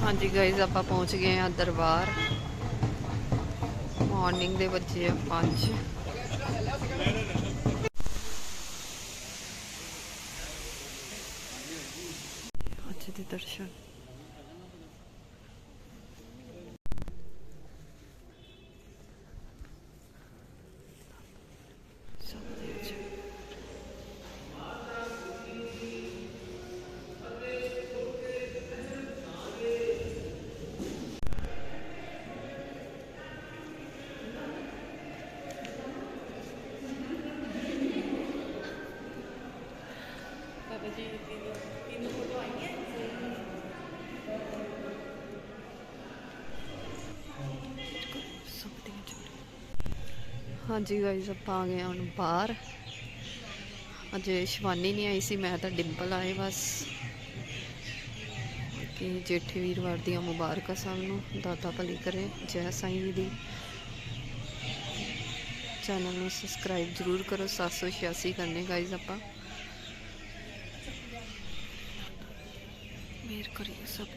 ਹਾਂਜੀ ਗਾਇਜ਼ ਆਪਾਂ ਪਹੁੰਚ ਗਏ ਆ ਦਰਬਾਰ ਮਾਰਨਿੰਗ ਦੇ ਵੱਜੇ ਆ 5 ਅੱਜ ਦੇ ਦਰਸ਼ਨ ਸਭ ਦੀਆਂ ਚੋਰੀਆਂ ਹਾਂਜੀ ਗਾਇਜ਼ ਆਪਾਂ ਆ ਗਏ ਹਾਂ ਹੁਣ ਬਾਹਰ। ਅੱਜ ਸ਼ਿਵਾਨੀ ਨਹੀਂ ਆਈ ਸੀ, ਮੈਂ ਤਾਂ ਡਿੰਪਲ ਆਏ ਬਸ। ਕਿ ਜੇਠੇ ਵੀਰਵਾਰ ਦੀਆਂ ਮੁਬਾਰਕਾਂ ਸਭ ਨੂੰ ਦਾਤਾ ਭਲੀ ਕਰੇ, ਜੈ ਸਾਈਂ ਦੀ। ਚੈਨਲ ਨੂੰ ਸਬਸਕ੍ਰਾਈਬ ਜ਼ਰੂਰ ਕਰੋ 786 ਕਰਨੇ ਗਾਇਜ਼ ਆਪਾਂ। वेयर करिए सब